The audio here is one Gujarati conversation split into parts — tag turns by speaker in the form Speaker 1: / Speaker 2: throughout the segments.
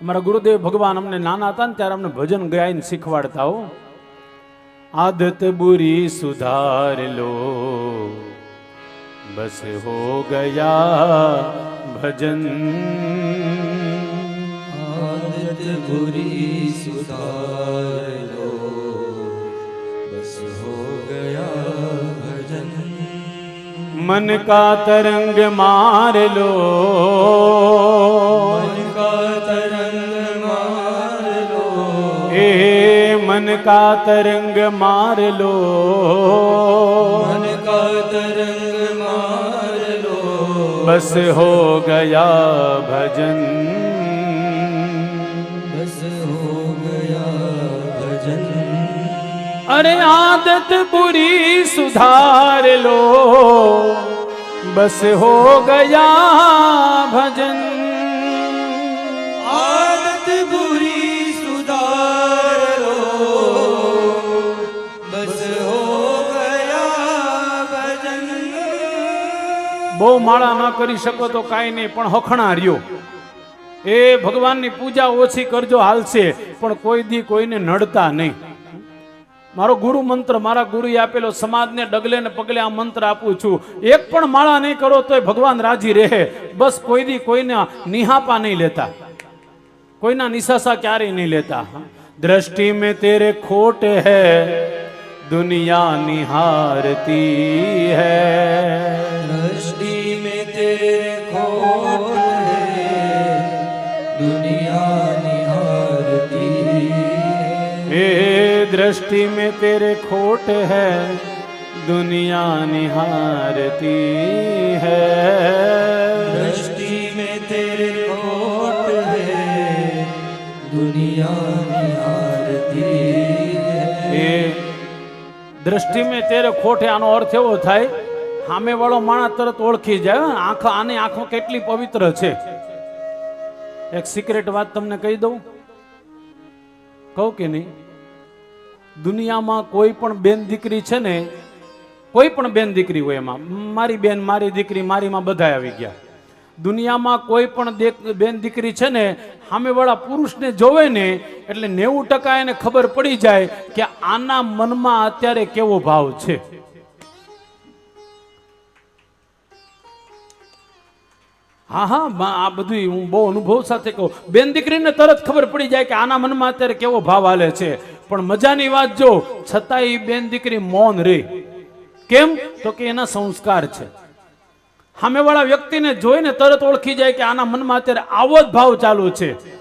Speaker 1: અમારા ગુરુદેવ ભગવાન અમને નાના હતા ને ત્યારે અમને ભજન ગાઈને શીખવાડતા હો. આદત બુરી સુધાર લો. બસ હો ગયા ભજન.
Speaker 2: આદત બુરી સુધાર લો. બસ
Speaker 1: હો ગયા ભજન. મન કા
Speaker 2: તરંગ માર લો. મન કા
Speaker 1: તરંગ मन का तरंग मार लो
Speaker 2: मन का तरंग मार लो
Speaker 1: बस हो गया भजन
Speaker 2: बस हो गया भजन
Speaker 1: अरे आदत बुरी सुधार लो बस हो गया भजन બહુ માળા ન કરી શકો તો કાંઈ નહીં, પણ હખણા રહ્યો એ ભગવાનની પૂજા ઓછી કરજો, હાલશે, પણ કોઈ દી કોઈને નડતા નહીં. મારો ગુરુ મંત્ર મારા ગુરુએ આપેલો, સમાજને ડગલે ને પગલે આ મંત્ર આપું છું. એક પણ માળા નહીં કરો તોય ભગવાન રાજી રહે. બસ કોઈ દી કોઈને નિહાપા નહીં લેતા. કોઈના નિશાસા ક્યારેય નહીં લેતા. દ્રષ્ટિ મેં તેરે ખોટ હૈ, દુનિયા
Speaker 2: નિહારતી હૈ. तेरे खोट है दुनिया निहारती है
Speaker 1: ए दृष्टि में तेरे खोट है दुनिया निहारती है
Speaker 2: दृष्टि में तेरे खोट है दुनिया निहारती है
Speaker 1: એ દ્રષ્ટિ મેં તેરે ખોટે આનો અર્થ એવો થાય સામે વાળો માણસ તરત ઓળખી જાય આંખ આની આંખો કેટલી પવિત્ર છે. એક સિક્રેટ વાત તમને કહી દઉં. કહું કે નહીં? દુનિયામાં કોઈ પણ બેન દીકરી છે ને, કોઈ પણ બેન દીકરી હોય એમાં, મારી બેન, મારી દીકરી, મારીમાં બધા આવી ગયા. દુનિયામાં કોઈ પણ બેન દીકરી છે ને, સામેવાળા પુરુષને જોવે ને, એટલે નેવું ટકા એને ખબર પડી જાય કે આના મનમાં અત્યારે કેવો ભાવ છે. હા હા માં, આ બધું હું બહુ અનુભવ સાથે કહું. બેન દીકરીને તરત ખબર પડી જાય કે આના મનમાં અત્યારે કેવો ભાવ હાલે છે. પણ મજાની વાત જો, છતાંય બેન દીકરી મૌન રહી કેમ? તો કે એના સંસ્કાર છે. સામેવાળા વ્યક્તિને જોઈને તરત ઓળખી જાય કે આના મનમાં અત્યારે આવો જ ભાવ ચાલુ છે.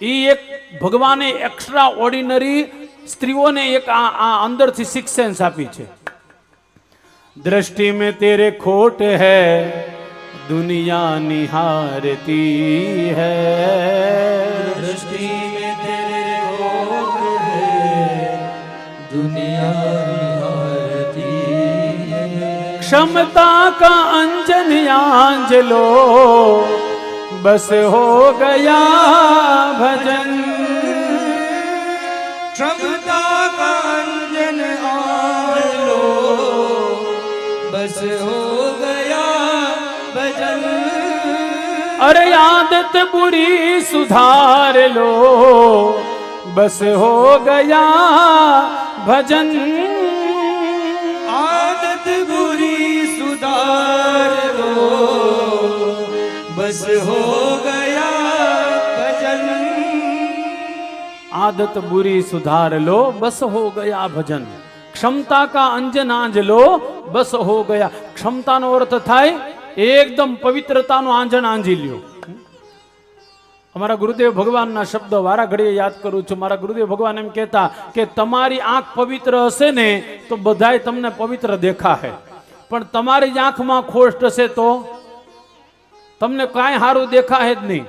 Speaker 1: એ એક ભગવાને એક્સ્ટ્રા ઓર્ડિનરી સ્ત્રીઓને એક આ આ અંદરથી સિક્સ આપી છે. દ્રષ્ટિ મેં તેરે ખોટ હૈ. दुनिया निहारती है।
Speaker 2: दृष्टि में तेरे है। दुनिया निहारती है।
Speaker 1: क्षमता का अंजन आंज लो। बस हो गया भजन।
Speaker 2: क्षमता का अंजन आन लो। बस हो
Speaker 1: अरे आदत बुरी सुधार लो बस हो गया भजन
Speaker 2: आदत बुरी सुधार लो बस हो गया भजन
Speaker 1: आदत बुरी सुधार लो बस हो गया भजन ક્ષમતા કા અંજન આંજ લો બસ હો ગયા ક્ષમતાનો અર્થ થાય એકદમ પવિત્રતાનો આંજણ આંજી લ્યો અમારા ગુરુદેવ ભગવાનના શબ્દ વારા ઘડીએ યાદ કરું છું. મારા ગુરુદેવ ભગવાન એમ કહેતા કે તમારી આંખ પવિત્ર હશે ને તો બધાય તમને પવિત્ર દેખાશે. પણ તમારી જ આંખમાં ખોષ્ટ હશે તો તમને કાંઈ સારું દેખાશે જ નહીં.